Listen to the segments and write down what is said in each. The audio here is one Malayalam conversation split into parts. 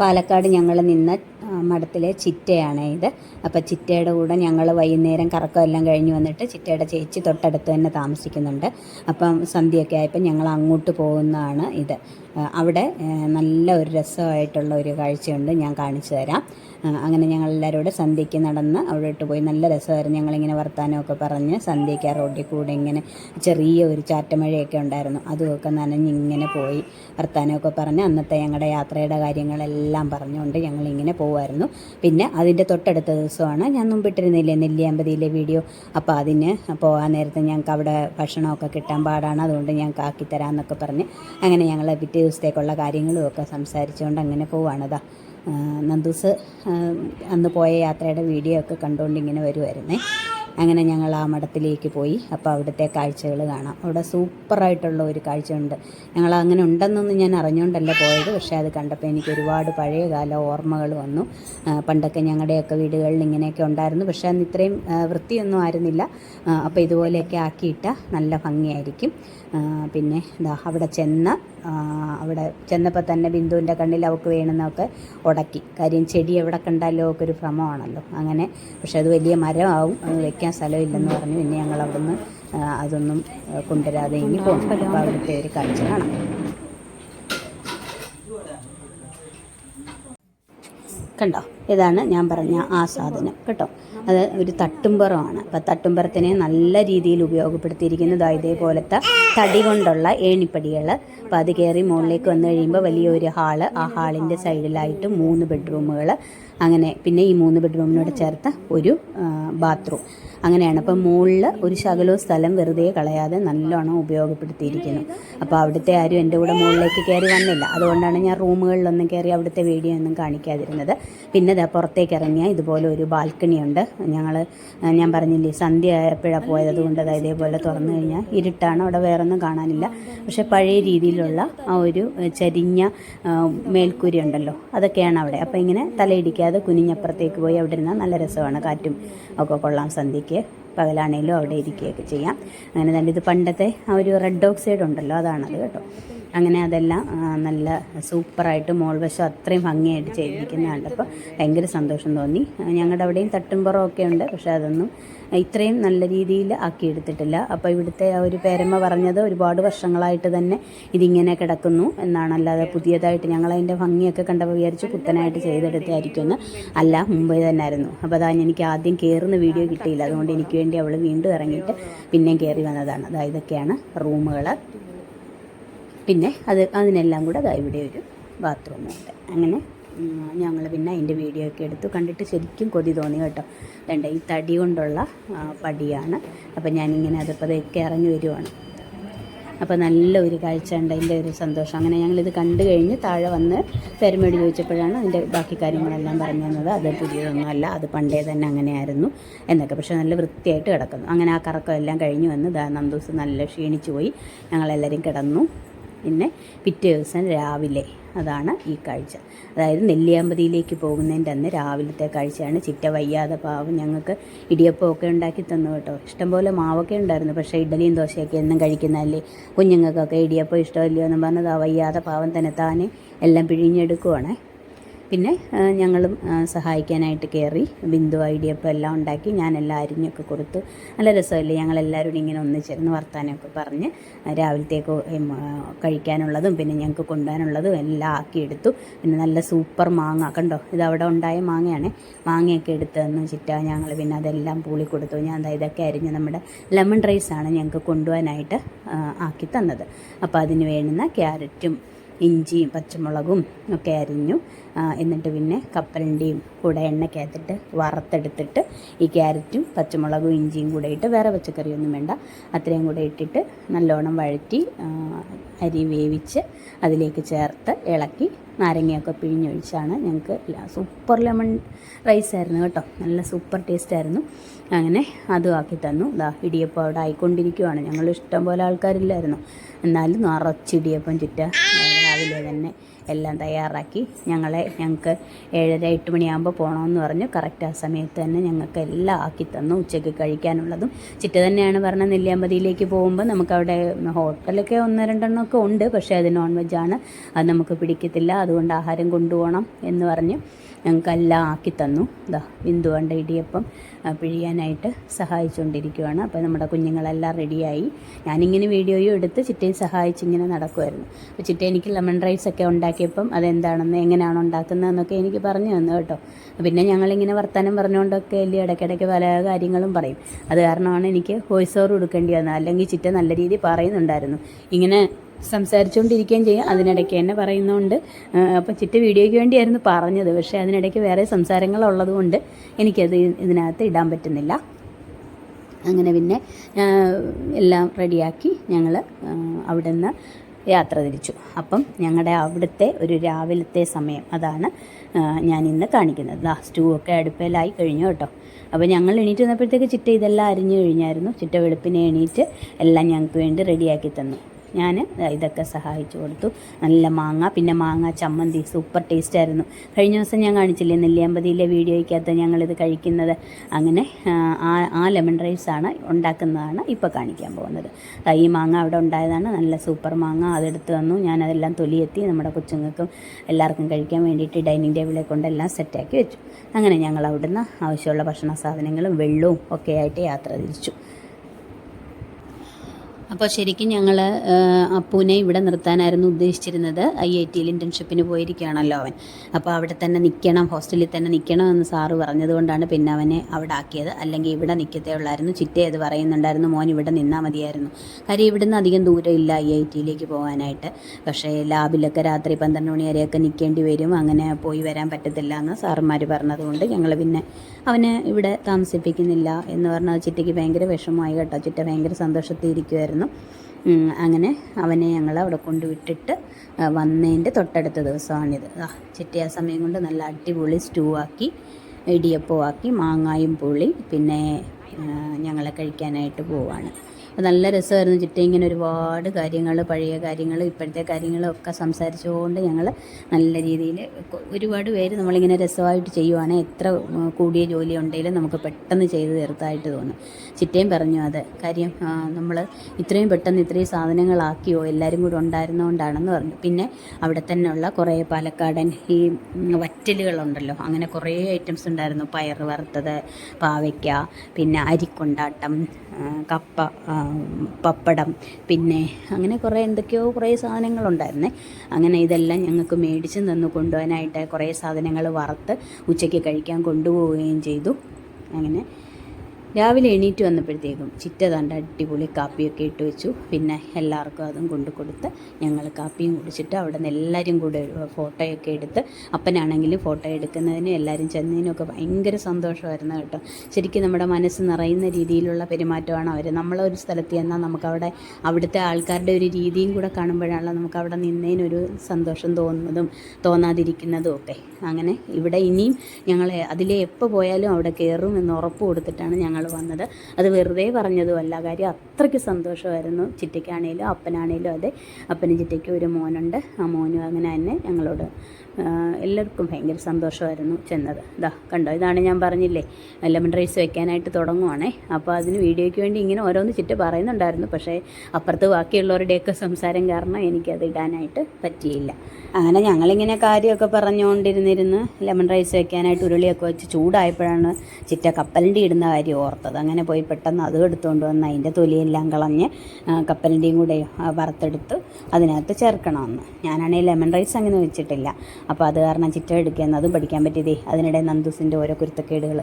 പാലക്കാട് ഞങ്ങൾ നിന്ന മഠത്തിലെ ചിറ്റയാണ് ഇത്. അപ്പോൾ ചിറ്റയുടെ കൂടെ ഞങ്ങൾ വൈകുന്നേരം കറക്കം എല്ലാം കഴിഞ്ഞ് വന്നിട്ട് ചിറ്റയുടെ ചേച്ചി തൊട്ടടുത്ത് തന്നെ താമസിക്കുന്നുണ്ട്. അപ്പം സന്ധ്യയൊക്കെ ആയപ്പോൾ ഞങ്ങൾ അങ്ങോട്ട് പോകുന്നതാണ് ഇത്. അവിടെ നല്ല ഒരു രസമായിട്ടുള്ള ഒരു കാഴ്ചയുണ്ട്. ഞാൻ കാണിച്ചു തരാം. അങ്ങനെ ഞങ്ങൾ എല്ലാവരും കൂടെ സന്ധ്യയ്ക്ക് നടന്ന് അവിടോട്ട് പോയി. നല്ല രസമായിരുന്നു ഞങ്ങളിങ്ങനെ വർത്താനമൊക്കെ പറഞ്ഞ് സന്ധ്യയ്ക്ക് ആ റോഡിൽ കൂടെ ഇങ്ങനെ ചെറിയ ഒരു ചാറ്റമഴയൊക്കെ ഉണ്ടായിരുന്നു. അതുമൊക്കെ നനഞ്ഞിങ്ങനെ പോയി വർത്താനമൊക്കെ പറഞ്ഞ് അന്നത്തെ ഞങ്ങളുടെ യാത്രയുടെ കാര്യങ്ങളെല്ലാം പറഞ്ഞുകൊണ്ട് ഞങ്ങളിങ്ങനെ പോകുമായിരുന്നു പിന്നെ അതിന്റെ തൊട്ടടുത്ത ദിവസമാണ് ഞാൻ മുമ്പിട്ടിരുന്നില്ലേ നെല്ലിയാമ്പതിയിലെ വീഡിയോ? അപ്പോൾ അതിന് പോകാൻ നേരത്തെ ഞങ്ങൾക്ക് അവിടെ ഭക്ഷണമൊക്കെ കിട്ടാൻ പാടാണ്. അതുകൊണ്ട് ഞങ്ങൾക്ക് ആക്കിത്തരാമെന്നൊക്കെ പറഞ്ഞ് അങ്ങനെ ഞങ്ങൾ പിറ്റേ ദിവസത്തേക്കുള്ള കാര്യങ്ങളും ഒക്കെ സംസാരിച്ചുകൊണ്ട് അങ്ങനെ പോവാണ് ആ, നന്ദൂസ് അന്ന് പോയ യാത്രയുടെ വീഡിയോ ഒക്കെ കണ്ടുകൊണ്ട് ഇങ്ങനെ വരുമായിരുന്നേ അങ്ങനെ ഞങ്ങൾ ആ മഠത്തിലേക്ക് പോയി. അപ്പോൾ അവിടുത്തെ കാഴ്ചകൾ കാണാം. അവിടെ സൂപ്പറായിട്ടുള്ള ഒരു കാഴ്ചയുണ്ട്. ഞങ്ങൾ അങ്ങനെ ഉണ്ടെന്നൊന്നും ഞാൻ അറിഞ്ഞുകൊണ്ടല്ല പോയത്. പക്ഷേ അത് കണ്ടപ്പോൾ എനിക്ക് ഒരുപാട് പഴയകാല ഓർമ്മകൾ വന്നു. പണ്ടൊക്കെ ഞങ്ങളുടെയൊക്കെ വീടുകളിൽ ഇങ്ങനെയൊക്കെ ഉണ്ടായിരുന്നു. പക്ഷേ അന്ന് ഇത്രയും വൃത്തിയൊന്നും ആയിരുന്നില്ല. അപ്പോൾ ഇതുപോലെയൊക്കെ ആക്കിയിട്ട നല്ല ഭംഗിയായിരിക്കും. പിന്നെ ദാ അവിടെ ചെന്ന് അവിടെ ചെന്നപ്പോൾ തന്നെ ബിന്ദുവിന്റെ കണ്ണിൽ അവൾക്ക് വേണമെന്നൊക്കെ ഉടക്കി. കാര്യം ചെടി എവിടെ കണ്ടാലോ ഒക്കെ ഒരു ഭ്രമമാണല്ലോ. അങ്ങനെ പക്ഷെ അത് വലിയ മരമാവും അത് വെക്കാൻ സ്ഥലമില്ലെന്ന് പറഞ്ഞു. പിന്നെ ഞങ്ങൾ അവിടുന്ന് അതൊന്നും കൊണ്ടുവരാതെ ഇനി പോകും അപ്പോൾ അവിടുത്തെ ഒരു കാഴ്ച കാണാം. കണ്ടോ? ഇതാണ് ഞാൻ പറഞ്ഞ ആ സാധനം കേട്ടോ? അത് ഒരു തട്ടുംപുറമാണ്. അപ്പം തട്ടുംപുറത്തിനെ നല്ല രീതിയിൽ ഉപയോഗപ്പെടുത്തിയിരിക്കുന്നത് ഇതേപോലത്തെ തടി കൊണ്ടുള്ള ഏണിപ്പടികൾ അപ്പോൾ അത് കയറി മുകളിലേക്ക് വന്നു കഴിയുമ്പോൾ വലിയൊരു ഹാൾ ആ ഹാളിന്റെ സൈഡിലായിട്ട് മൂന്ന് ബെഡ്റൂമുകൾ അങ്ങനെ പിന്നെ ഈ മൂന്ന് ബെഡ്റൂമിനോട് ചേർത്ത ഒരു ബാത്റൂം. അങ്ങനെയാണ്. അപ്പം മുകളിൽ ഒരു ശകലവും സ്ഥലം വെറുതെ കളയാതെ നല്ലോണം ഉപയോഗപ്പെടുത്തിയിരിക്കുന്നു. അപ്പോൾ അവിടുത്തെ ആരും എന്റെ കൂടെ മുകളിലേക്ക് കയറി വന്നില്ല. അതുകൊണ്ടാണ് ഞാൻ റൂമുകളിലൊന്നും കയറി അവിടുത്തെ വീഡിയോ ഒന്നും കാണിക്കാതിരുന്നത്. പിന്നെ ദാ പുറത്തേക്ക് ഇറങ്ങിയാൽ ഇതുപോലെ ഒരു ബാൽക്കണി ഉണ്ട്. ഞങ്ങൾ ഞാൻ പറഞ്ഞില്ലേ സന്ധ്യ ആയപ്പോഴാണ് പോയത്. അതുകൊണ്ട് അതായത് ഇതേപോലെ തുറന്നു കഴിഞ്ഞാൽ ഇരുട്ടാണ്. അവിടെ വേറെ ഒന്നും കാണാനില്ല. പക്ഷേ പഴയ രീതിയിലുള്ള ആ ഒരു ചരിഞ്ഞ മേൽക്കൂരി ഉണ്ടല്ലോ അതൊക്കെയാണ് അവിടെ. അപ്പോൾ ഇങ്ങനെ തലയിടിക്കാതെ കുനിഞ്ഞപ്പുറത്തേക്ക് പോയി അവിടെ ഇരുന്നാൽ നല്ല രസമാണ്. കാറ്റും ഒക്കെ കൊള്ളാം സന്ധ്യയ്ക്ക്. പകലാണേലും അവിടെ ഇരിക്കുകയൊക്കെ ചെയ്യാം. അങ്ങനെ തന്നെ ഇത് പണ്ടത്തെ ആ ഒരു റെഡ് ഓക്സൈഡ് ഉണ്ടല്ലോ അതാണത് കേട്ടോ. അങ്ങനെ അതെല്ലാം നല്ല സൂപ്പറായിട്ട് മോൾവശം അത്രയും ഭംഗിയായിട്ട് ചെയ്തിരിക്കുന്നത് അപ്പോൾ ഭയങ്കര സന്തോഷം തോന്നി. ഞങ്ങളുടെ അവിടെയും തട്ടുംപുറം ഒക്കെ ഉണ്ട്. പക്ഷേ അതൊന്നും ഇത്രയും നല്ല രീതിയിൽ ആക്കിയെടുത്തിട്ടില്ല അപ്പോൾ ഇവിടുത്തെ ഒരു പേരമ്മ പറഞ്ഞത് ഒരുപാട് വർഷങ്ങളായിട്ട് തന്നെ ഇതിങ്ങനെ കിടക്കുന്നു എന്നാണ്. അല്ലാതെ പുതിയതായിട്ട് ഞങ്ങളതിന്റെ ഭംഗിയൊക്കെ കണ്ടപ്പോൾ വിചാരിച്ചു പുത്തനായിട്ട് ചെയ്തെടുത്തായിരിക്കുമെന്ന്. അല്ല മുംബൈ തന്നെ ആയിരുന്നു അപ്പോൾ അതാ എനിക്ക് ആദ്യം കയറുന്ന വീഡിയോ കിട്ടിയില്ല. അതുകൊണ്ട് എനിക്ക് വേണ്ടി അവൾ വീണ്ടും ഇറങ്ങിയിട്ട് പിന്നെയും കയറി വന്നതാണ്. അതായതൊക്കെയാണ് റൂമുകൾ പിന്നെ അത് അതിനെല്ലാം കൂടെ ഇവിടെ ഒരു ബാത്റൂമുണ്ട് അങ്ങനെ ഞങ്ങൾ പിന്നെ അതിന്റെ വീഡിയോ ഒക്കെ എടുത്തു. കണ്ടിട്ട് ശരിക്കും കൊതി തോന്നി കേട്ടോ. വേണ്ട ഈ തടി കൊണ്ടുള്ള പടിയാണ്. അപ്പം ഞാനിങ്ങനെ അതിപ്പോൾ അതൊക്കെ ഇറങ്ങി വരുവാണ്. അപ്പോൾ നല്ല ഒരു കാഴ്ച ഉണ്ട് അതിന്റെ ഒരു സന്തോഷം. അങ്ങനെ ഞങ്ങളിത് കണ്ടു കഴിഞ്ഞ് താഴെ വന്ന് പെരുമേട് ചോദിച്ചപ്പോഴാണ് അതിന്റെ ബാക്കി കാര്യങ്ങളെല്ലാം പറഞ്ഞു തന്നത്. അത് പുതിയതൊന്നുമല്ല അത് പണ്ടേ തന്നെ അങ്ങനെയായിരുന്നു എന്നൊക്കെ. പക്ഷേ നല്ല വൃത്തിയായിട്ട് കിടക്കുന്നു. അങ്ങനെ ആ കറക്കം എല്ലാം കഴിഞ്ഞ് വന്ന് നന്ദൂസ് നല്ല ക്ഷീണിച്ചു പോയി. ഞങ്ങളെല്ലാവരും കിടന്നു. പിന്നെ പിറ്റേ ദിവസം രാവിലെ അതാണ് ഈ കാഴ്ച. അതായത് നെല്ലിയാമ്പതിയിലേക്ക് പോകുന്നതിന്റെ അന്ന് രാവിലത്തെ കാഴ്ചയാണ്. ചിറ്റ വയ്യാതെ പാവം ഞങ്ങൾക്ക് ഇടിയപ്പമൊക്കെ ഉണ്ടാക്കി തന്നു കേട്ടോ. ഇഷ്ടംപോലെ മാവൊക്കെ ഉണ്ടായിരുന്നു. പക്ഷേ ഇഡലിയും ദോശയൊക്കെ എന്നും കഴിക്കുന്നതല്ലേ? കുഞ്ഞുങ്ങൾക്കൊക്കെ ഇടിയപ്പം ഇഷ്ടമല്ലയോ എന്ന് പറഞ്ഞത് വയ്യാതെ പാവം തന്നെ താനെ എല്ലാം പിഴിഞ്ഞെടുക്കുവാണേ. പിന്നെ ഞങ്ങളും സഹായിക്കാനായിട്ട് കയറി ബിന്ദു ഐഡിയപ്പം എല്ലാം ഉണ്ടാക്കി ഞാനെല്ലാം അരിഞ്ഞൊക്കെ കൊടുത്തു നല്ല രസമല്ലേ ഞങ്ങളെല്ലാവരും കൂടി ഇങ്ങനെ ഒന്നിച്ചിരുന്ന് വർത്താനമൊക്കെ പറഞ്ഞ് രാവിലത്തേക്ക് കഴിക്കാനുള്ളതും പിന്നെ ഞങ്ങൾക്ക് കൊണ്ടുപോകാനുള്ളതും എല്ലാം ആക്കിയെടുത്തു. പിന്നെ നല്ല സൂപ്പർ മാങ്ങ കണ്ടോ? ഇത് ഉണ്ടായ മാങ്ങയാണ്. മാങ്ങയൊക്കെ എടുത്ത് തന്നു ചിറ്റ ഞങ്ങൾ പിന്നെ അതെല്ലാം പൂളി കൊടുത്തു. ഞാൻ ഇതൊക്കെ അരിഞ്ഞ് നമ്മുടെ ലെമൺ റൈസാണ് ഞങ്ങൾക്ക് കൊണ്ടുപോകാനായിട്ട് ആക്കി തന്നത്. അപ്പോൾ അതിന് വേണ്ടുന്ന ക്യാരറ്റും ഇഞ്ചിയും പച്ചമുളകും ഒക്കെ അരിഞ്ഞു എന്നിട്ട് പിന്നെ കപ്പലിന്റെയും കൂടെ എണ്ണക്കകത്തിട്ട് വറുത്തെടുത്തിട്ട് ഈ ക്യാരറ്റും പച്ചമുളകും ഇഞ്ചിയും കൂടെ ഇട്ട് വേറെ പച്ചക്കറിയൊന്നും വേണ്ട. അത്രയും കൂടെ ഇട്ടിട്ട് നല്ലോണം വഴറ്റി അരി വേവിച്ച് അതിലേക്ക് ചേർത്ത് ഇളക്കി നാരങ്ങയൊക്കെ പിഴിഞ്ഞൊഴിച്ചാണ് ഞങ്ങൾക്ക് സൂപ്പർ ലെമൺ റൈസ് ആയിരുന്നു കേട്ടോ. നല്ല സൂപ്പർ ടേസ്റ്റ് ആയിരുന്നു. അങ്ങനെ അതും ആക്കി തന്നു. ഇതാ ഇടിയപ്പം അവിടെ ആയിക്കൊണ്ടിരിക്കുവാണ്. ഞങ്ങൾ ഇഷ്ടം പോലെ ആൾക്കാരില്ലായിരുന്നു. എന്നാലും നിറച്ച് ഇടിയപ്പം ചുറ്റ. രാവിലെ തന്നെ എല്ലാം തയ്യാറാക്കി ഞങ്ങളെ ഞങ്ങൾക്ക് ഏഴര എട്ട് മണിയാകുമ്പോൾ പോകണമെന്ന് പറഞ്ഞു. കറക്റ്റ് ആ സമയത്ത് തന്നെ ഞങ്ങൾക്ക് എല്ലാം ആക്കി തന്നു. ഉച്ചയ്ക്ക് കഴിക്കാനുള്ളതും. ചിറ്റ തന്നെയാണ് പറഞ്ഞ നെല്ലിയാമ്പതിയിലേക്ക് പോകുമ്പോൾ നമുക്കവിടെ ഹോട്ടലൊക്കെ ഒന്ന് രണ്ടെണ്ണമൊക്കെ ഉണ്ട്. പക്ഷേ അത് നോൺ വെജാണ് അത് നമുക്ക് പിടിക്കത്തില്ല. അതുകൊണ്ട് ആഹാരം കൊണ്ടുപോകണം എന്ന് പറഞ്ഞ് ഞങ്ങൾക്കെല്ലാം ആക്കി തന്നു. ഇതാ ബിന്ദു കണ്ട ഇടിയപ്പം. പിഴിയാനായിട്ട് സഹായിച്ചുകൊണ്ടിരിക്കുകയാണ് അപ്പോൾ നമ്മുടെ കുഞ്ഞുങ്ങളെല്ലാം റെഡിയായി. ഞാനിങ്ങനെ വീഡിയോയും എടുത്ത് ചിറ്റയും സഹായിച്ച് ഇങ്ങനെ നടക്കുമായിരുന്നു അപ്പോൾ ചിറ്റ എനിക്ക് ലെമൺ റൈസ് ഒക്കെ ഉണ്ടാക്കിയപ്പം അതെന്താണെന്ന് എങ്ങനെയാണ് ഉണ്ടാക്കുന്നതെന്നൊക്കെ എനിക്ക് പറഞ്ഞു തന്നു കേട്ടോ. പിന്നെ ഞങ്ങളിങ്ങനെ വർത്തമാനം പറഞ്ഞുകൊണ്ടൊക്കെ അല്ലേ ഇടയ്ക്കിടയ്ക്ക് പല കാര്യങ്ങളും പറയും. അത് കാരണമാണ് എനിക്ക് വോയിസ് ഓവർ കൊടുക്കേണ്ടി വന്നത്. അല്ലെങ്കിൽ ചിറ്റ നല്ല രീതിയിൽ പറയുന്നുണ്ടായിരുന്നു. ഇങ്ങനെ സംസാരിച്ചുകൊണ്ടിരിക്കുകയും ചെയ്യും. അതിനിടയ്ക്ക് തന്നെ പറയുന്നതുകൊണ്ട് അപ്പോൾ ചിറ്റ വീഡിയോയ്ക്ക് വേണ്ടിയായിരുന്നു പറഞ്ഞത്. പക്ഷേ അതിനിടയ്ക്ക് വേറെ സംസാരങ്ങളുള്ളത് കൊണ്ട് എനിക്കത് ഇതിനകത്ത് ഇടാൻ പറ്റുന്നില്ല. അങ്ങനെ പിന്നെ എല്ലാം റെഡിയാക്കി ഞങ്ങൾ അവിടെ നിന്ന് യാത്ര തിരിച്ചു. അപ്പം ഞങ്ങളുടെ അവിടുത്തെ ഒരു രാവിലത്തെ സമയം അതാണ് ഞാൻ ഇന്ന് കാണിക്കുന്നത്. ദാ സ്റ്റൂ ഒക്കെ അടുപ്പിലായി കഴിഞ്ഞു കേട്ടോ. അപ്പോൾ ഞങ്ങൾ എണീറ്റ് വന്നപ്പോഴത്തേക്ക് ചിറ്റ ഇതെല്ലാം അരിഞ്ഞു കഴിഞ്ഞായിരുന്നു. ചിറ്റ വെളുപ്പിനെ എണീറ്റ് എല്ലാം ഞങ്ങൾക്ക് വേണ്ടി റെഡിയാക്കി തന്നു. ഞാൻ ഇതൊക്കെ സഹായിച്ചു കൊടുത്തു. നല്ല മാങ്ങ പിന്നെ മാങ്ങ ചമ്മന്തി സൂപ്പർ ടേസ്റ്റായിരുന്നു കഴിഞ്ഞ ദിവസം ഞാൻ കാണിച്ചില്ലേ നെല്ലിയാമ്പതിയിലെ വീഡിയോയ്ക്കകത്ത് ഞങ്ങളിത് കഴിക്കുന്നത്. അങ്ങനെ ആ, ആ ലെമൺ റൈസാണ് ഉണ്ടാക്കുന്നതാണ് ഇപ്പോൾ കാണിക്കാൻ പോകുന്നത്. ഈ മാങ്ങ അവിടെ ഉണ്ടായതാണ്. നല്ല സൂപ്പർ മാങ്ങ. അതെടുത്ത് തന്നു. ഞാനതെല്ലാം തൊലിയെത്തി നമ്മുടെ കൊച്ചുങ്ങൾക്കും എല്ലാവർക്കും കഴിക്കാൻ വേണ്ടിയിട്ട് ഡൈനിങ് ടേബിളെ കൊണ്ടെല്ലാം സെറ്റാക്കി വെച്ചു. അങ്ങനെ ഞങ്ങൾ അവിടുന്ന് ആവശ്യമുള്ള ഭക്ഷണ സാധനങ്ങളും വെള്ളവും ഒക്കെ ആയിട്ട് യാത്ര തിരിച്ചു. അപ്പോൾ ശരിക്കും ഞങ്ങൾ അപ്പൂനെ ഇവിടെ നിർത്താനായിരുന്നു ഉദ്ദേശിച്ചിരുന്നത്. ഐ ഐ ടിയിൽ ഇന്റേൺഷിപ്പിന് പോയിരിക്കുകയാണല്ലോ അവൻ. അപ്പോൾ അവിടെ തന്നെ നിൽക്കണം ഹോസ്റ്റലിൽ തന്നെ നിൽക്കണം എന്ന് സാറ് പറഞ്ഞതുകൊണ്ടാണ് പിന്നെ അവനെ അവിടെ ആക്കിയത്. അല്ലെങ്കിൽ ഇവിടെ നിൽക്കത്തേ ഉള്ളായിരുന്നു. ചിറ്റേ അത് പറയുന്നുണ്ടായിരുന്നു മോൻ ഇവിടെ നിന്നാൽ മതിയായിരുന്നു. കാര്യം ഇവിടുന്ന് അധികം ദൂരം ഇല്ല ഐ ഐ ടിയിലേക്ക് പോകാനായിട്ട്. പക്ഷേ ലാബിലൊക്കെ രാത്രി പന്ത്രണ്ട് മണി വരെയൊക്കെ നിൽക്കേണ്ടി വരും. അങ്ങനെ പോയി വരാൻ പറ്റത്തില്ല എന്ന് സാറന്മാർ പറഞ്ഞതുകൊണ്ട് ഞങ്ങൾ പിന്നെ അവനെ ഇവിടെ താമസിപ്പിക്കുന്നില്ല എന്ന് പറഞ്ഞാൽ ചിറ്റയ്ക്ക് ഭയങ്കര വിഷമമായി കേട്ടോ. ചിറ്റ ഭയങ്കര സന്തോഷത്തിൽ ഇരിക്കുമായിരുന്നു ഉം, അങ്ങനെ അവനെ ഞങ്ങൾ അവിടെ കൊണ്ടുവിട്ടിട്ട് വന്നതിന്റെ തൊട്ടടുത്ത ദിവസമാണിത്. ആ സമയം കൊണ്ട് നല്ല അടിപൊളി സ്റ്റൂ ആക്കി ഇടിയപ്പം ആക്കി മാങ്ങായും പുളി പിന്നെ ഞങ്ങളെ കഴിക്കാനായിട്ട് പോവാണ്. നല്ല രസമായിരുന്നു ചിറ്റ ഇങ്ങനെ ഒരുപാട് കാര്യങ്ങൾ പഴയ കാര്യങ്ങൾ ഇപ്പോഴത്തെ കാര്യങ്ങളും ഒക്കെ സംസാരിച്ചുകൊണ്ട് ഞങ്ങൾ നല്ല രീതിയിൽ ഒരുപാട് പേര് നമ്മളിങ്ങനെ രസമായിട്ട് ചെയ്യുവാണെങ്കിൽ എത്ര കൂടിയ ജോലി ഉണ്ടെങ്കിലും നമുക്ക് പെട്ടെന്ന് ചെയ്ത് തീർത്തായിട്ട് തോന്നും. ചിറ്റയും പറഞ്ഞു അത്. കാര്യം നമ്മൾ ഇത്രയും പെട്ടെന്ന് ഇത്രയും സാധനങ്ങളാക്കിയോ എല്ലാവരും കൂടെ ഉണ്ടായിരുന്നതുകൊണ്ടാണെന്ന് പറഞ്ഞു. പിന്നെ അവിടെ തന്നെയുള്ള കുറേ പാലക്കാടൻ ഈ വറ്റലുകളുണ്ടല്ലോ. അങ്ങനെ കുറേ ഐറ്റംസ് ഉണ്ടായിരുന്നു. പയർ വറുത്തത് പാവയ്ക്ക പിന്നെ അരിക്കൊണ്ടാട്ടം കപ്പ പപ്പടം പിന്നെ അങ്ങനെ കുറേ എന്തൊക്കെയോ കുറേ സാധനങ്ങളുണ്ടായിരുന്നേ. അങ്ങനെ ഇതെല്ലാം ഞങ്ങൾക്ക് മേടിച്ച് നിന്ന് കൊണ്ടുപോകാനായിട്ട് കുറേ സാധനങ്ങൾ വറുത്ത് ഉച്ചയ്ക്ക് കഴിക്കാൻ കൊണ്ടുപോവുകയും ചെയ്തു. അങ്ങനെ രാവിലെ എണീറ്റ് വന്നപ്പോഴത്തേക്കും ചിറ്റ തണ്ട അടിപൊളി കാപ്പിയൊക്കെ ഇട്ട് വെച്ചു. പിന്നെ എല്ലാവർക്കും അതും കൊണ്ടു കൊടുത്ത് ഞങ്ങൾ കാപ്പിയും കുടിച്ചിട്ട് അവിടെ നിന്ന് എല്ലാവരും കൂടെ ഫോട്ടോയൊക്കെ എടുത്ത് അപ്പനാണെങ്കിലും ഫോട്ടോ എടുക്കുന്നതിനും എല്ലാവരും ചെന്നതിനൊക്കെ ഭയങ്കര സന്തോഷമായിരുന്നു കേട്ടോ. ശരിക്കും നമ്മുടെ മനസ്സ് നിറയുന്ന രീതിയിലുള്ള പെരുമാറ്റമാണ് അവർ. നമ്മളൊരു സ്ഥലത്ത് ചെന്നാൽ നമുക്കവിടെ അവിടുത്തെ ആൾക്കാരുടെ ഒരു രീതിയും കൂടെ കാണുമ്പോഴാണല്ലോ നമുക്ക് അവിടെ നിന്നതിനൊരു സന്തോഷം തോന്നുന്നതും തോന്നാതിരിക്കുന്നതും ഒക്കെ. അങ്ങനെ ഇവിടെ ഇനിയും ഞങ്ങൾ അതിലെ എപ്പോൾ പോയാലും അവിടെ കയറും എന്ന് ഉറപ്പ് കൊടുത്തിട്ടാണ് ഞങ്ങൾ വന്നത്. അത് വെറുതെ പറഞ്ഞതുമല്ല. കാര്യം അത്രയ്ക്ക് സന്തോഷമായിരുന്നു. ചിറ്റയ്ക്കാണേലും അപ്പനാണേലും അതെ. അപ്പനും ചിറ്റയ്ക്കും ഒരു മോനുണ്ട്. ആ മോനും അങ്ങനെ തന്നെ ഞങ്ങളോട് എല്ലാവർക്കും ഭയങ്കര സന്തോഷമായിരുന്നു ചെന്നത്. ഇതാ കണ്ടോ? ഇതാണ് ഞാൻ പറഞ്ഞില്ലേ ലെമൺ റൈസ് വെക്കാനായിട്ട് തുടങ്ങുവാണേ. അപ്പോൾ അതിന് വീഡിയോയ്ക്ക് വേണ്ടി ഇങ്ങനെ ഓരോന്ന് ചിറ്റ പറയുന്നുണ്ടായിരുന്നു. പക്ഷേ അപ്പുറത്ത് ബാക്കിയുള്ളവരുടെയൊക്കെ സംസാരം കാരണം എനിക്കത് ഇടാനായിട്ട് പറ്റിയില്ല. അങ്ങനെ ഞങ്ങളിങ്ങനെ കാര്യമൊക്കെ പറഞ്ഞുകൊണ്ടിരുന്നിരുന്ന് ലെമൺ റൈസ് വെക്കാനായിട്ട് ഉരുളിയൊക്കെ വെച്ച് ചൂടായപ്പോഴാണ് ചിറ്റ കപ്പലിന്റെ ഇടുന്ന കാര്യം ഓർത്തത്. അങ്ങനെ പോയി പെട്ടെന്ന് അത് എടുത്തുകൊണ്ട് വന്ന് അതിന്റെ തൊലിയെല്ലാം കളഞ്ഞ് കപ്പലിന്റെയും കൂടെ വറുത്തെടുത്ത് അതിനകത്ത് ചേർക്കണമെന്ന്. ഞാനാണെങ്കിൽ ലെമൺ റൈസ് അങ്ങനെ വെച്ചിട്ടില്ല. അപ്പോൾ അത് കാരണം ചിറ്റ എടുക്കുക അതും പഠിക്കാൻ പറ്റിയതേ. അതിനിടെ നന്ദുസിന്റെ ഓരോ കുരുത്തക്കേടുകൾ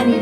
അത്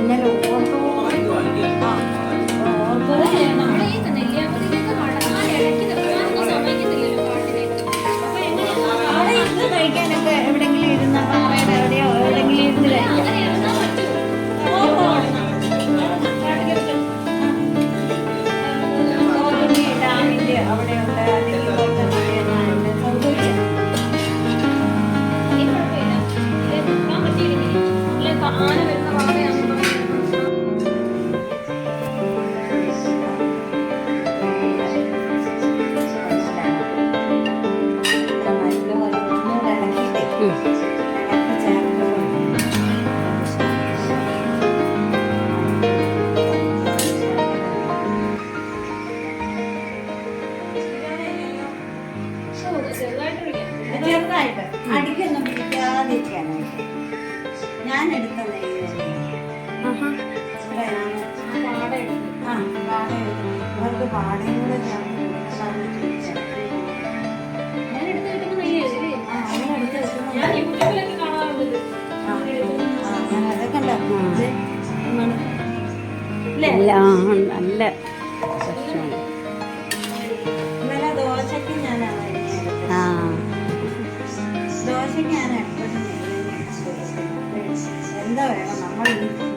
എന്താ വേണം നമ്മൾ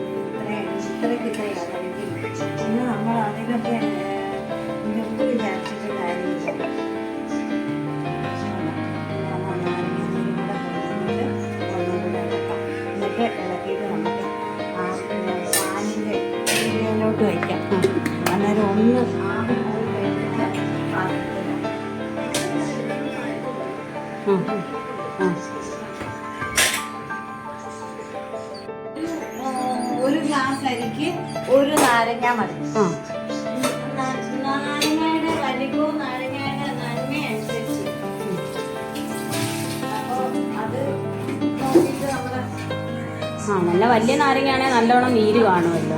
ആ നല്ല വലിയ നാരങ്ങയാണെങ്കിൽ നല്ലോണം നീര് കാണുമല്ലോ.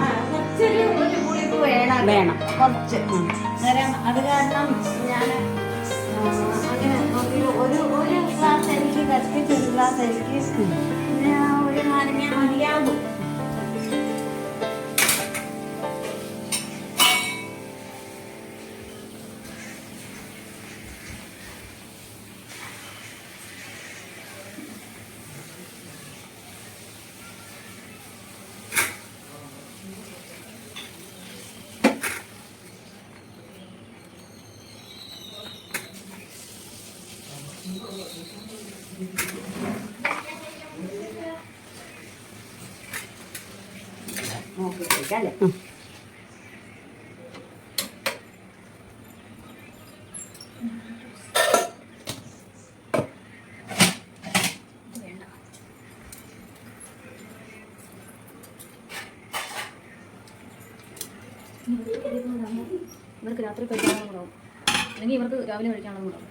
വേണം. വേണം. കുറച്ച്. അന്നേരം അത് കാരണം ഞാൻ അങ്ങനെ ഒരു ഒരു ഗ്ലാസ് എനിക്ക് കത്തിച്ചൊരു ഒരു ഗ്ലാസ് എനിക്ക് ഒരു നാരങ്ങ മതിയാകും. ഇവർക്ക് രാത്രി കഴിക്കാനുള്ള കുറവും അല്ലെങ്കിൽ ഇവർക്ക് രാവിലെ കഴിക്കാനുള്ള കുറവും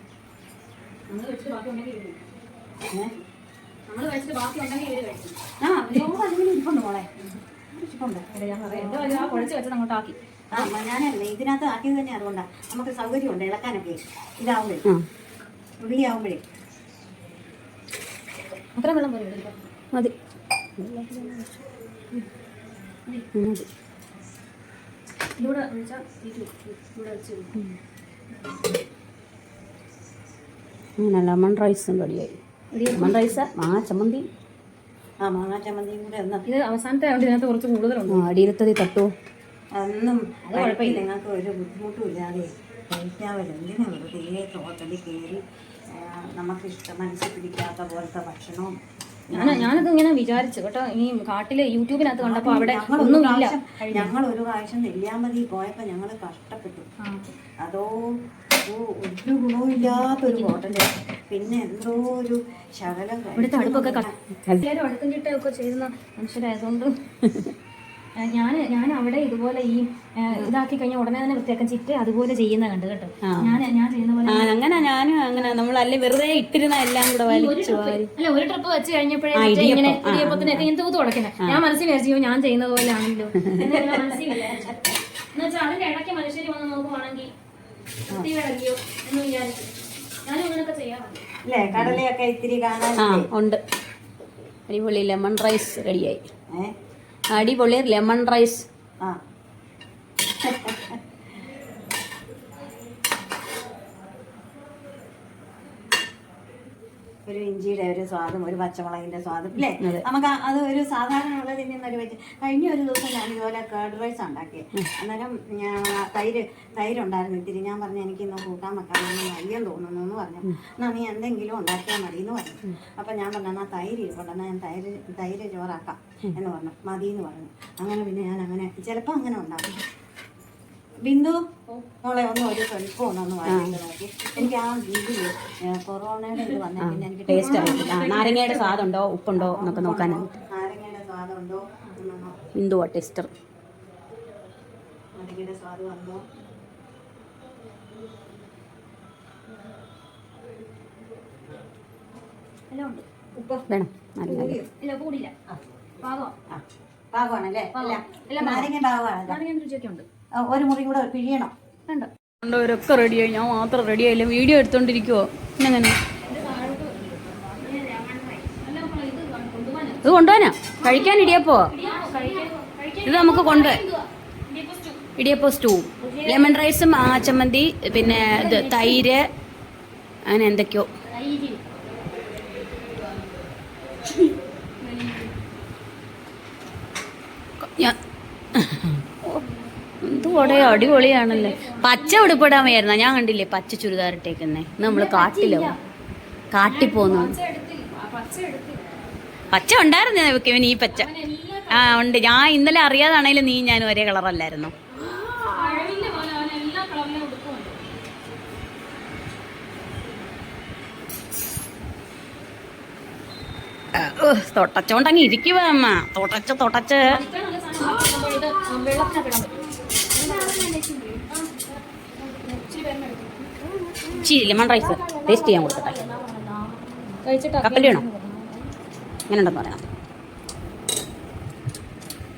നമ്മൾ കഴിച്ചിട്ട് ബാക്കി ഉണ്ടെങ്കിൽ ഇവർ കഴിക്കും. നമ്മൾ കഴിച്ചിട്ട് ബാക്കി ഉണ്ടെങ്കിൽ ഇവർ കഴിക്കും ആ അയ്യോ അതിങ്ങനെ ഇരിപ്പുണ്ട് മോളെ ഇരിപ്പുണ്ട് അല്ല ഞാൻ പറയാം. ആ കുഴച്ച് വെച്ചത് അങ്ങോട്ട് ആക്കി. ആ ഞാനല്ലേ ഇതിനകത്ത് ആക്കിയത് തന്നെ അതുകൊണ്ടാണ് നമുക്ക് സൗകര്യമുണ്ട് ഇളക്കാനൊക്കെ. ഇതാവുമ്പോഴേ. ഉള്ളിയാവുമ്പോഴേ. അത്ര വെള്ളം പോലെ മതി. മതി ഇതിലൂടെ ഒഴിച്ചാൽ തീറ്റു ഇവിടെ വെച്ച് അങ്ങനെ ലെമൺ റൈസും റെഡിയായി. ലെമൺ റൈസ് മാങ്ങ ചമ്മന്തി. ആ മാങ്ങാ ചമ്മന്തിയും കൂടെ ഒന്ന് ഇത് അവസാനത്തെ ആയതുകൊണ്ട് ഇതിനകത്ത് കുറച്ച് കൂടുതലുണ്ട്. അടിയിലത്തതി തട്ടുമോ അതൊന്നും കുഴപ്പമില്ല. നിങ്ങൾക്ക് ഒരു ബുദ്ധിമുട്ടും ഇല്ലാതെ കഴിക്കാമല്ലോ എന്തിനാ വെറുതെ ഹോട്ടലിൽ കയറി ആ, നമുക്ക് ഇഷ്ടം മനസ്സിൽ പിടിക്കാത്ത പോലത്തെ ഭക്ഷണവും ഞാൻ ഞാനത് ഇങ്ങനെ വിചാരിച്ചു കേട്ടോ. ഈ കാട്ടിലെ യൂട്യൂബിനകത്ത് കണ്ടപ്പോൾ അവിടെ ഒന്നുമില്ല പ്രാവശ്യം ഞങ്ങൾ ഒരു പ്രാവശ്യം നെല്ലിയാമ്പതി പോയപ്പോൾ ഞങ്ങൾ കഷ്ടപ്പെട്ടു. അതോ ഒരു ഗുണവുമില്ലാത്തൊരു ഹോട്ടൽ. പിന്നെ എന്തോ ഒരു ശകലം ഇവിടുത്തെ അടുപ്പൊക്കെ എല്ലാവരും അടുക്കും ചിട്ടയൊക്കെ ചെയ്യുന്ന മനുഷ്യരായതുകൊണ്ട്. ഞാൻ ഞാൻ അവിടെ ഇതുപോലെ ഈ ഇതാക്കി കഴിഞ്ഞാൽ ഉടനെ തന്നെ വൃത്തിയാക്കാൻ ചിറ്റ അതുപോലെ ചെയ്യുന്ന കണ്ട് കേട്ടോ. ഞാൻ ഞാൻ ചെയ്യുന്ന പോലെ അങ്ങനെ ഞാനും അങ്ങനെ. നമ്മൾ അല്ലെ വെറുതെ ഇട്ടിരുന്ന എല്ലാം കൂടെ അല്ല ഒരു ട്രിപ്പ് വെച്ച് കഴിഞ്ഞപ്പോഴേ ഇങ്ങനെ ഇടിയപ്പത്തിനൊക്കെ ഇങ്ങനെ തൂത്ത് തുടക്കുന്നത് ഞാൻ മനസ്സിൽ വിചാരിച്ചു ഞാൻ ചെയ്യുന്ന പോലെ ആണല്ലോ. വിചാരിച്ചു എന്നുവെച്ചാൽ അതിന്റെ ഇടയ്ക്ക് മനുഷ്യർ വന്ന് നോക്കുവാണെങ്കിൽ കടലയൊക്കെ ഇത്തിരി കാണാൻ ആ ഉണ്ട്. അടിപൊളി ലെമൺ റൈസ് റെഡിയായി. അടിപൊളി ലെമൺ റൈസ്. ആ. ഒരു ഇഞ്ചിയുടെ ഒരു സ്വാദും ഒരു പച്ചമുളകിന്റെ സ്വാദും അല്ലേ നമുക്ക് അത് ഒരു സാധാരണ ഉള്ളതിൽ ഒരു വെച്ച് കഴിഞ്ഞ ഒരു ദിവസം ഞാൻ ഇതുപോലെ കേർഡ് റൈസ് ഉണ്ടാക്കി. അന്നേരം ഞാൻ തൈര് തൈര് ഉണ്ടായിരുന്നു ഇത്തിരി ഞാൻ പറഞ്ഞു എനിക്ക് ഇന്ന് കൂട്ടാൻ വെക്കാമെന്ന് വയ്യം തോന്നുന്നു എന്ന് പറഞ്ഞു. എന്നാ നീ എന്തെങ്കിലും ഉണ്ടാക്കിയാൽ മതി എന്ന് പറഞ്ഞു അപ്പൊ ഞാൻ പറഞ്ഞു എന്നാ തൈര് ഇരിപ്പുണ്ടെന്നാ ഞാൻ തൈര് തൈര് ചോറാക്കാം എന്ന് പറഞ്ഞു. മതി എന്ന് പറഞ്ഞു. അങ്ങനെ പിന്നെ ഞാൻ അങ്ങനെ ചിലപ്പോൾ അങ്ങനെ ഉണ്ടാക്കും. ബിന്ദു? മോളെ ഒന്ന് ഒരു സ്വല്പം ഒന്നൊന്ന് വാങ്ങിയിട്ട് നോക്കി. എനിക്ക് ആ ഇതിൽ കൊറോണയുടെ ഇത് വന്ന പിന്നെ എനിക്ക് ടേസ്റ്റ് നാരങ്ങയുടെ സ്വാദുണ്ടോ ഉപ്പുണ്ടോ എന്നൊക്കെ നോക്കാനാണ് നാരങ്ങയുടെ സ്വാദുണ്ടോ ബിന്ദുവാ ടെസ്റ്റർ നാരങ്ങയുടെ സ്വാദ് വന്നോ? വേണം. നല്ല ഇല്ല കൂടില്ല. പാകോ ആ. പാകമാണല്ലേ? നാരങ്ങ ഒരു മുറി കൂടെ പിഴിയണം. വേണ്ട കണ്ടവരൊക്കെ റെഡിയായി ഞാൻ മാത്രം റെഡിയായില്ല വീഡിയോ എടുത്തോണ്ടിരിക്കുവോ? പിന്നെങ്ങനെ ഇത് കൊണ്ടുപോനാ കഴിക്കാൻ ഇടിയപ്പോ? ഇത് നമുക്ക് കൊണ്ട് ഇടിയപ്പോ സ്റ്റൂ ലെമൺ റൈസും ആ ചമ്മന്തി പിന്നെ ഇത് തൈര് അങ്ങനെ എന്തൊക്കെയോ. ഞാൻ എന്തോടെ അടിപൊളിയാണല്ലേ. പച്ച ഉടുപ്പിടാൻ വയ്യായിരുന്ന. ഞാൻ കണ്ടില്ലേ പച്ച ചുരിദാർ ഇട്ടേക്കുന്നേ. നമ്മൾ നമ്മൾ കാട്ടിലോ? കാട്ടി പോന്നു. പച്ച ഉണ്ടായിരുന്നു ഇവൻ ഈ പച്ച. ആ ഉണ്ട്. ഞാൻ ഇന്നലെ അറിയാതാണേലും നീ ഞാൻ ഒരേ കളറല്ലായിരുന്നു. തൊട്ടച്ചോണ്ടങ്ങ് ഇരിക്കുവാ അമ്മ. തൊട്ടച്ച് തൊട്ടച്ച്. ഇച്ചിരി ലെമൺ റൈസ് ടേസ്റ്റ് ചെയ്യാൻ കൊടുക്കട്ടെ. കപ്പലി വേണോ? ഇങ്ങനെ ഉണ്ടെന്ന് പറയാം.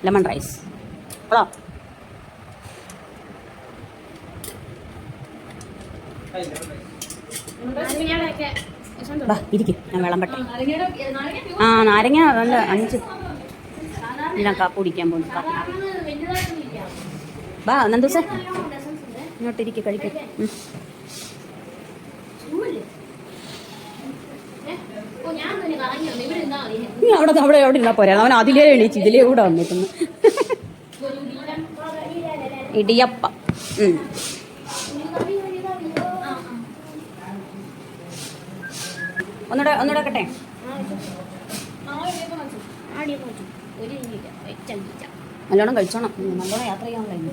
Lemon rice. കൊള്ളാം ഇരിക്കും. ഞാൻ വെള്ളം പട്ടെ ആ നാരങ്ങ നല്ല അഞ്ച്. ഞാൻ കാപ്പ് കുടിക്കാൻ പോകുന്നു. കാപ്പി ബാ നന്ദൂസേ ഇങ്ങോട്ട് ഇരിക്കും കഴിക്കും. ഉം. നീ അവിടെ അവിടെ അവിടെ ഇരുന്നാ പോരാ. അവൻ അതിലേ എണീച്ച് ഇതിലേ കൂടെ വന്നിട്ടുണ്ട് ഇടിയപ്പ. ഒന്നൂടെ വെക്കട്ടെ? നല്ലോണം കഴിച്ചോണം. നല്ലോണം യാത്ര ചെയ്യാനുള്ള.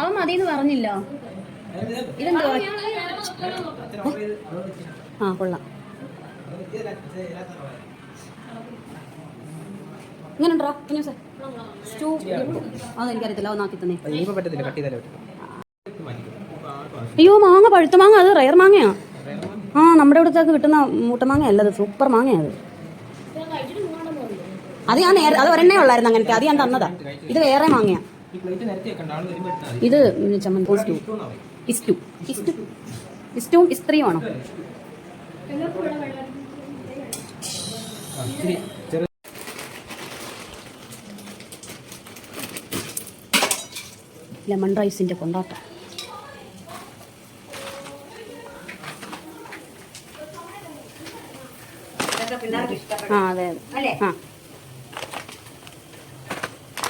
അവൻ മതിയെന്ന് പറഞ്ഞില്ല. ഇതെന്തോ ആ കൊള്ളാം. ഇങ്ങനെ ഉണ്ടോ പിന്നെ സാർ. സ്റ്റൂ. അതെനിക്കറിയത്തില്ല ഒന്നാക്കി തന്നെ. അയ്യോ മാങ്ങ പഴുത്ത മാങ്ങ. അത് റയർ മാങ്ങയാ. ആ നമ്മുടെ ഇവിടുത്തേക്ക് കിട്ടുന്ന മൂട്ടമാങ്ങ അല്ല അത് സൂപ്പർ മാങ്ങയാണ് അത്. അത് ഞാൻ നേരെ അത് ഒരെണ്ണേ ഉള്ളായിരുന്നു അങ്ങനത്തെ. അത് ഞാൻ തന്നതാ. ഇത് വേറെ എടുത്താൽ ഇത് ചമ്മന്തി. സ്റ്റൂ ഇസ്റ്റു ഇസ്റ്റു ഇസ്റ്റും ഇസ്ത്രിയും ആണോ ലെമൺ റൈസിന്റെ കൊണ്ടാട്ടം. ആ അതെ അതെ. അല്ലേ? ആ.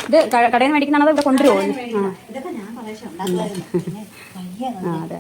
ഇത് കടയിൽ നിന്ന് മേടിക്കുന്നതാണോ ഇവിടെ കൊണ്ടുവരുമോ ആ. അതെ.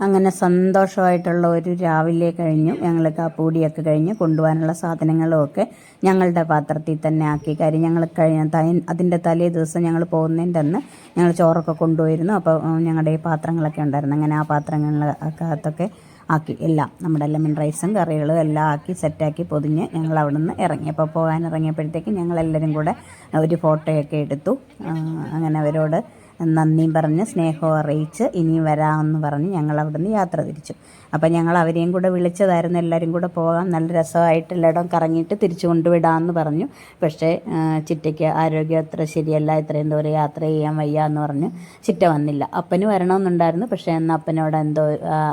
അങ്ങനെ സന്തോഷമായിട്ടുള്ള ഒരു രാവിലെ കഴിഞ്ഞു. ഞങ്ങൾ കാപ്പൂടിയൊക്കെ കഴിഞ്ഞ് കൊണ്ടുപോകാനുള്ള സാധനങ്ങളും ഒക്കെ ഞങ്ങളുടെ പാത്രത്തിൽ തന്നെ ആക്കി. കാര്യം ഞങ്ങൾ കഴിഞ്ഞ തൈ- അതിന്റെ തലേ ദിവസം ഞങ്ങൾ പോകുന്നതിന്റെ അന്ന് ഞങ്ങൾ ചോറൊക്കെ കൊണ്ടുപോയിരുന്നു. അപ്പോൾ ഞങ്ങളുടെ ഈ പാത്രങ്ങളൊക്കെ ഉണ്ടായിരുന്നു. അങ്ങനെ ആ പാത്രങ്ങളിലകത്തൊക്കെ ആക്കി എല്ലാം നമ്മുടെ ലെമൺ റൈസും കറികളും എല്ലാം ആക്കി സെറ്റാക്കി പൊതിഞ്ഞ് ഞങ്ങൾ അവിടെ നിന്ന് ഇറങ്ങി. അപ്പോൾ പോകാൻ ഇറങ്ങിയപ്പോഴത്തേക്ക് ഞങ്ങളെല്ലാവരും കൂടെ ഒരു ഫോട്ടോയൊക്കെ എടുത്തു. അങ്ങനെ അവരോട് നന്ദിയും പറഞ്ഞ് സ്നേഹവും അറിയിച്ച് ഇനി വരാമെന്ന് പറഞ്ഞ് ഞങ്ങൾ അവിടുന്ന് യാത്ര തിരിച്ചു. അപ്പം ഞങ്ങൾ അവരെയും കൂടെ വിളിച്ചതായിരുന്നു എല്ലാവരും കൂടെ പോകാം നല്ല രസമായിട്ട് എല്ലായിടവും കറങ്ങിയിട്ട് തിരിച്ചു കൊണ്ടുവിടാമെന്ന് പറഞ്ഞു. പക്ഷേ ചിറ്റയ്ക്ക് ആരോഗ്യം അത്ര ശരിയല്ല ഇത്രയും ദൂരം യാത്ര ചെയ്യാൻ വയ്യ എന്ന് പറഞ്ഞു. ചിറ്റ വന്നില്ല. അപ്പന് വരണമെന്നുണ്ടായിരുന്നു. പക്ഷേ എന്നാൽ അപ്പനോട് എന്തോ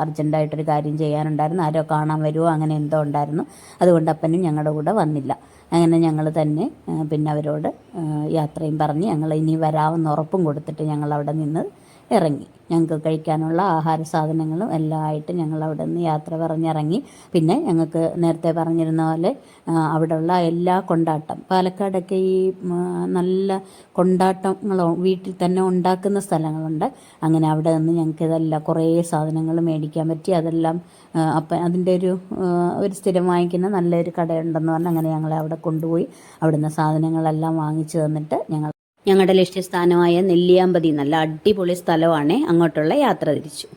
അർജന്റായിട്ടൊരു കാര്യം ചെയ്യാനുണ്ടായിരുന്നു. ആരോ കാണാൻ വരുമോ അങ്ങനെ എന്തോ ഉണ്ടായിരുന്നു. അതുകൊണ്ട് അപ്പനും ഞങ്ങളുടെ കൂടെ വന്നില്ല. അങ്ങനെ ഞങ്ങൾ തന്നെ പിന്നെ അവരോട് യാത്രയും പറഞ്ഞ് ഞങ്ങൾ ഇനി വരാമെന്ന് ഉറപ്പും കൊടുത്തിട്ട് ഞങ്ങൾ അവിടെ നിന്ന് ഇറങ്ങി. ഞങ്ങൾക്ക് കഴിക്കാനുള്ള ആഹാര സാധനങ്ങളും എല്ലാം ആയിട്ട് ഞങ്ങൾ അവിടെ നിന്ന് യാത്ര പറഞ്ഞിറങ്ങി. പിന്നെ ഞങ്ങൾക്ക് നേരത്തെ പറഞ്ഞിരുന്ന പോലെ അവിടെയുള്ള എല്ലാ കൊണ്ടാട്ടം. പാലക്കാടൊക്കെ ഈ നല്ല കൊണ്ടാട്ടങ്ങളോ വീട്ടിൽ തന്നെ ഉണ്ടാക്കുന്ന സ്ഥലങ്ങളുണ്ട്. അങ്ങനെ അവിടെ നിന്ന് ഞങ്ങൾക്ക് ഇതെല്ലാം കുറേ സാധനങ്ങൾ മേടിക്കാൻ പറ്റി. അതെല്ലാം അപ്പം അതിന്റെ ഒരു ഒരു സ്ഥിരം വാങ്ങിക്കുന്ന നല്ലൊരു കടയുണ്ടെന്ന് പറഞ്ഞ് അങ്ങനെ ഞങ്ങളെ അവിടെ കൊണ്ടുപോയി. അവിടുന്ന് സാധനങ്ങളെല്ലാം വാങ്ങിച്ചു തന്നിട്ട് ഞങ്ങൾ ഞങ്ങളുടെ ലക്ഷ്യസ്ഥാനമായ നെല്ലിയാമ്പതി നല്ല അടിപൊളി സ്ഥലമാണ് അങ്ങോട്ടുള്ള യാത്ര തിരിച്ചു.